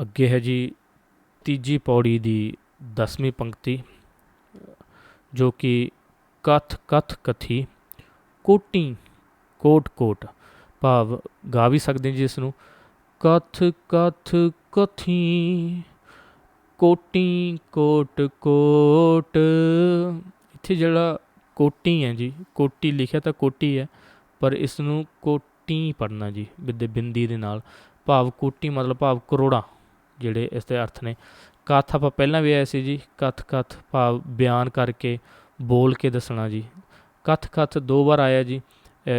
ਅੱਗੇ ਹੈ ਜੀ ਤੀਜੀ ਪੌੜੀ ਦੀ 10ਵੀਂ ਪੰਕਤੀ, ਜੋ ਕਿ ਕਥ ਕਥ ਕਥੀ, ਕੋਟੀ, ਕੋਟ ਕੋਟ, ਭਾਵ ਗਾ ਵੀ ਸਕਦੇ ਜੀ ਇਸ ਨੂੰ। ਕਥ ਕਥ ਕਥੀ, ਕੋਟੀ ਕੋਟ ਕੋਟ, ਇੱਥੇ ਜਿਹੜਾ ਕੋਟੀ ਹੈ ਜੀ, ਕੋਟੀ ਲਿਖਿਆ ਤਾਂ ਕੋਟੀ ਹੈ, ਪਰ ਇਸ ਨੂੰ ਕੋਟੀ ਪੜਨਾ ਜੀ ਬਿੰਦੇ ਬਿੰਦੀ ਦੇ ਨਾਲ। ਭਾਵ ਕੋਟੀ ਮਤਲਬ ਭਾਵ ਕਰੋੜਾਂ। ਜਿਹੜੇ ਇਸ ਦੇ ਅਰਥ ਨੇ। ਕਥ ਆਪਾਂ ਪਹਿਲਾਂ ਵੀ ਆਏ ਸੀ ਜੀ, ਕਥ ਕਥ ਭਾਵ ਬਿਆਨ ਕਰਕੇ ਬੋਲ ਕੇ ਦੱਸਣਾ ਜੀ। ਕਥ ਕਥ ਦੋ ਵਾਰ ਆਇਆ ਜੀ।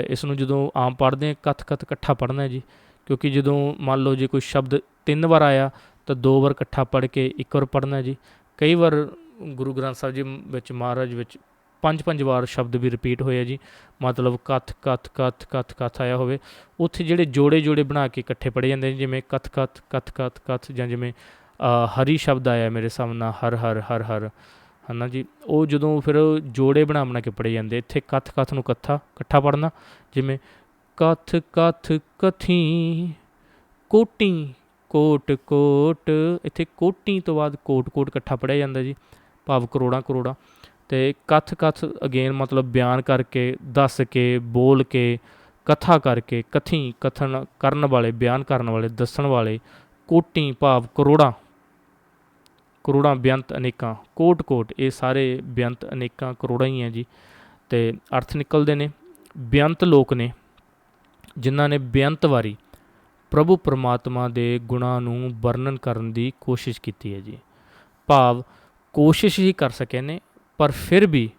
ਇਸ ਨੂੰ ਜਦੋਂ ਆਮ ਪੜ੍ਹਦੇ ਹਾਂ, ਕਥ ਕਥ ਇਕੱਠਾ ਪੜ੍ਹਨਾ ਜੀ। ਕਿਉਂਕਿ ਜਦੋਂ ਮੰਨ ਲਓ ਜੇ ਕੋਈ ਸ਼ਬਦ ਤਿੰਨ ਵਾਰ ਆਇਆ, ਤਾਂ ਦੋ ਵਾਰ ਇਕੱਠਾ ਪੜ੍ਹ ਕੇ ਇੱਕ ਵਾਰ ਪੜ੍ਹਨਾ ਜੀ। ਕਈ ਵਾਰ ਗੁਰੂ ਗ੍ਰੰਥ ਸਾਹਿਬ ਜੀ ਵਿੱਚ ਮਹਾਰਾਜ ਵਿੱਚ ਪੰਜ ਪੰਜ ਵਾਰ ਸ਼ਬਦ ਵੀ ਰਿਪੀਟ ਹੋਇਆ ਜੀ। ਮਤਲਬ ਕਥ ਕਥ ਕਥ ਕਥ ਕਥ ਆਇਆ ਹੋਵੇ। ਉੱਥੇ ਜਿਹੜੇ ਜੋੜੇ ਜੋੜੇ ਬਣਾ ਕੇ ਇਕੱਠੇ ਪੜ੍ਹੇ ਜਾਂਦੇ ਨੇ, ਜਿਵੇਂ ਕਥ ਕਥ ਕਥ ਕਥ ਕਥ ਜਾਂ ਜਿਵੇਂ ਹਰੀ ਸ਼ਬਦ ਆਇਆ ਮੇਰੇ ਸਾਹਮਣੇ ਹਰ ਹਰ ਹਰ ਹਰ। ਹਨਾ ਜੀ? ਉਹ ਜਦੋਂ ਫਿਰ ਜੋੜੇ ਬਣਾ ਬਣਾ ਕੇ ਪੜ੍ਹੇ ਜਾਂਦੇ, ਇੱਥੇ ਕਥ ਕਥ ਨੂੰ ਕੱਥਾ ਇਕੱਠਾ ਪੜ੍ਹਨਾ। ਜਿਵੇਂ ਕਥ ਕਥ, ਕਥੀ, ਕੋਟੀ, ਕੋਟ ਕੋਟ। ਇੱਥੇ ਕੋਟੀ ਤੋਂ ਬਾਅਦ ਕੋਟ ਕੋਟ ਇਕੱਠਾ ਪੜ੍ਹਿਆ ਜਾਂਦਾ ਜੀ। ਭਾਵ ਕਰੋੜਾਂ ਕਰੋੜਾਂ। ਤੇ ਕਥ ਕਥ ਅਗੇਨ ਮਤਲਬ ਬਿਆਨ ਕਰਕੇ, ਦੱਸ ਕੇ, ਬੋਲ ਕੇ, ਕਥਾ ਕਰਕੇ, ਕਥੀ ਕਥਨ ਕਰਨ ਵਾਲੇ, ਬਿਆਨ ਕਰਨ ਵਾਲੇ, ਦੱਸਣ ਵਾਲੇ, ਕੋਟੀ ਭਾਵ ਕਰੋੜਾਂ ਕਰੋੜਾਂ ਬੇਅੰਤ ਅਨੇਕਾਂ, ਕੋਟ ਕੋਟ, ਇਹ ਸਾਰੇ ਬੇਅੰਤ ਅਨੇਕਾਂ ਕਰੋੜਾਂ ਹੀ ਹੈ ਜੀ। ਤੇ ਅਰਥ ਨਿਕਲਦੇ ਨੇ ਬੇਅੰਤ ਲੋਕ ਨੇ, ਜਿਨ੍ਹਾਂ ਨੇ ਬੇਅੰਤ ਵਾਰੀ ਪ੍ਰਭੂ ਪਰਮਾਤਮਾ ਦੇ ਗੁਣਾਂ ਨੂੰ ਵਰਣਨ ਕਰਨ ਦੀ ਕੋਸ਼ਿਸ਼ ਕੀਤੀ ਹੈ ਜੀ। ਭਾਵ ਕੋਸ਼ਿਸ਼ ਹੀ ਕਰ ਸਕੇ ਨੇ ਪਰ ਫਿਰ ਵੀ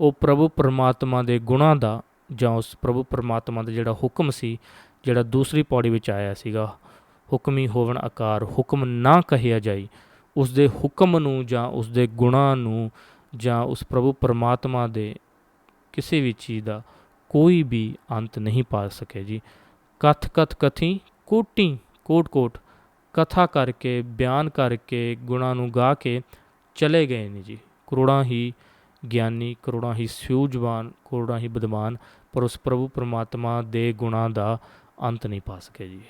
ਉਹ ਪ੍ਰਭੂ ਪਰਮਾਤਮਾ ਦੇ ਗੁਣਾਂ ਦਾ ਜਾਂ ਉਸ ਪ੍ਰਭੂ ਪਰਮਾਤਮਾ ਦਾ ਜਿਹੜਾ ਹੁਕਮ ਸੀ, ਜਿਹੜਾ ਦੂਸਰੀ ਪੌੜੀ ਵਿੱਚ ਆਇਆ ਸੀਗਾ, ਹੁਕਮੀ ਹੋਵਣ ਆਕਾਰ, ਹੁਕਮ ਨਾ ਕਹਿਆ ਜਾਈ ਉਸ ਦੇ ਹੁਕਮ ਨੂੰ ਜਾਂ ਉਸ ਦੇ ਗੁਣਾਂ ਨੂੰ ਜਾਂ ਉਸ ਪ੍ਰਭੂ ਪਰਮਾਤਮਾ ਦੇ ਕਿਸੇ ਵੀ ਚੀਜ਼ ਦਾ ਕੋਈ ਵੀ ਅੰਤ ਨਹੀਂ ਪਾ ਸਕੇ ਜੀ। ਕਥ ਕਥ, ਕਥੀ, ਕੋਟੀ, ਕੋਟ ਕੋਟ, ਕਥਾ ਕਰਕੇ, ਬਿਆਨ ਕਰਕੇ, ਗੁਣਾਂ ਨੂੰ ਗਾ ਕੇ ਚਲੇ ਗਏ ਨੇ ਜੀ। ਕਰੋੜਾਂ ਹੀ ਗਿਆਨੀ, ਕਰੋੜਾਂ ਹੀ ਸੂਝਵਾਨ, ਕਰੋੜਾਂ ਹੀ ਵਿਦਵਾਨ ਪਰ ਉਸ ਪ੍ਰਭੂ ਪਰਮਾਤਮਾ ਦੇ ਗੁਣਾਂ ਦਾ ਅੰਤ ਨਹੀਂ ਪਾ ਸਕੇ ਜੀ